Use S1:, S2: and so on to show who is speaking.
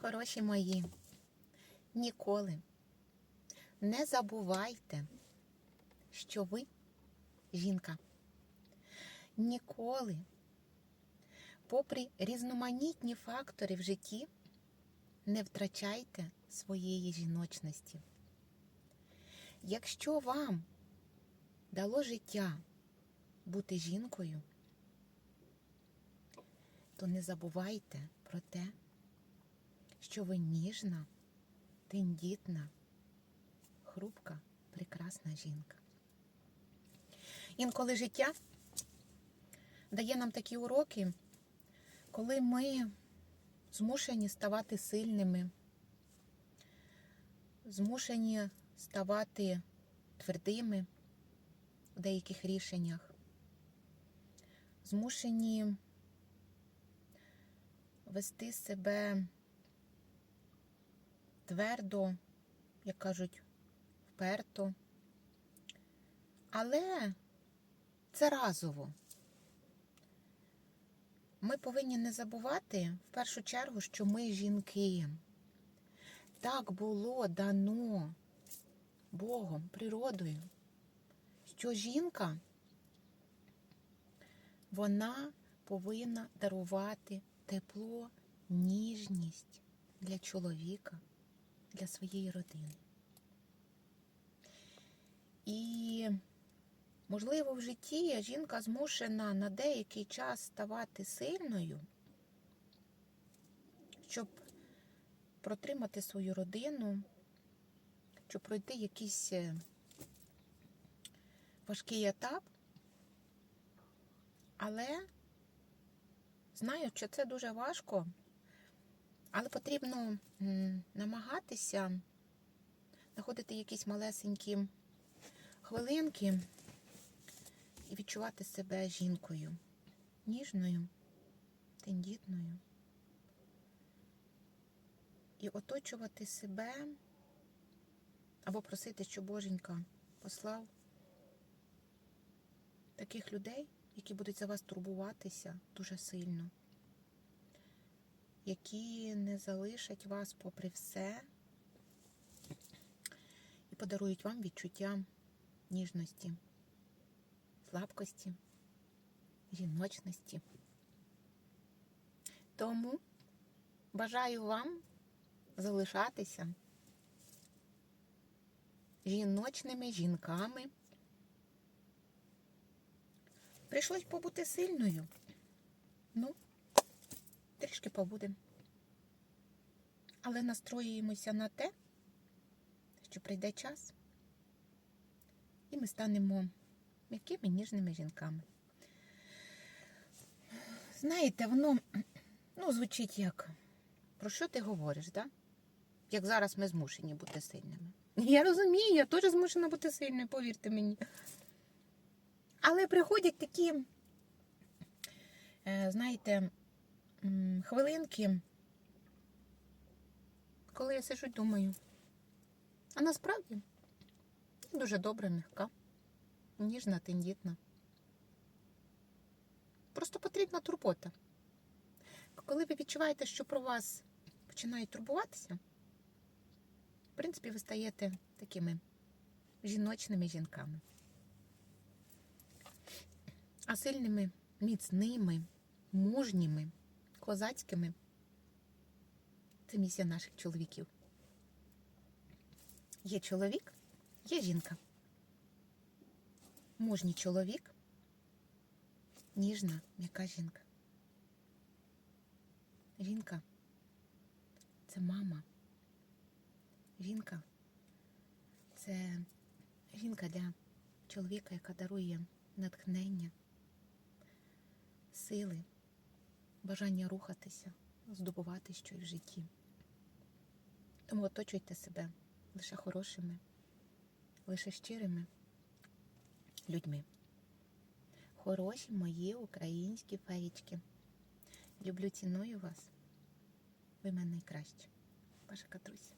S1: Хороші мої, ніколи не забувайте, що ви жінка. Ніколи, попри різноманітні фактори в житті, не втрачайте своєї жіночності. Якщо вам дало життя бути жінкою, то не забувайте про те, що ви ніжна, тендітна, хрупка, прекрасна жінка. Інколи життя дає нам такі уроки, коли ми змушені ставати сильними, змушені ставати твердими в деяких рішеннях, змушені вести себе твердо, як кажуть, вперто. Але це разово. Ми повинні не забувати в першу чергу, що ми жінки. Так було дано Богом, природою, що жінка вона повинна дарувати тепло, ніжність для чоловіка, для своєї родини. І, можливо, в житті жінка змушена на деякий час ставати сильною, щоб протримати свою родину, щоб пройти якийсь е, важкий етап. Але знаю, що це дуже важко, але потрібно намагатися знаходити якісь малесенькі хвилинки і відчувати себе жінкою, ніжною, тендітною. І оточувати себе або просити, щоб Боженька послав таких людей, які будуть за вас турбуватися дуже сильно, які не залишать вас попри все і подарують вам відчуття ніжності, слабкості, жіночності. Тому бажаю вам залишатися жіночними жінками. Прийшлось побути сильною. Ну, трішки побудемо. Але настроюємося на те, що прийде час, і ми станемо м'якими ніжними жінками. Знаєте, воно ну, звучить як про що ти говориш, да? Як зараз ми змушені бути сильними. Я розумію, я теж змушена бути сильною, повірте мені. Але приходять такі, е, знаєте, хвилинки, коли я сижу і думаю, а насправді дуже добра, м'яка, ніжна, тендітна. Просто потрібна турбота. Коли ви відчуваєте, що про вас починають турбуватися, в принципі, ви стаєте такими жіночними жінками. А сильними, міцними, мужніми, козацькими це місія наших чоловіків. Є чоловік, є жінка. Мужній чоловік, ніжна, м'яка жінка. Жінка це мама. Жінка це жінка для чоловіка, яка дарує натхнення, сили, бажання рухатися, здобувати щось в житті. Тому оточуйте себе лише хорошими, лише щирими людьми. Хороші мої українські феєчки. Люблю, ціную вас. Ви мене найкраще. Ваша Катруся.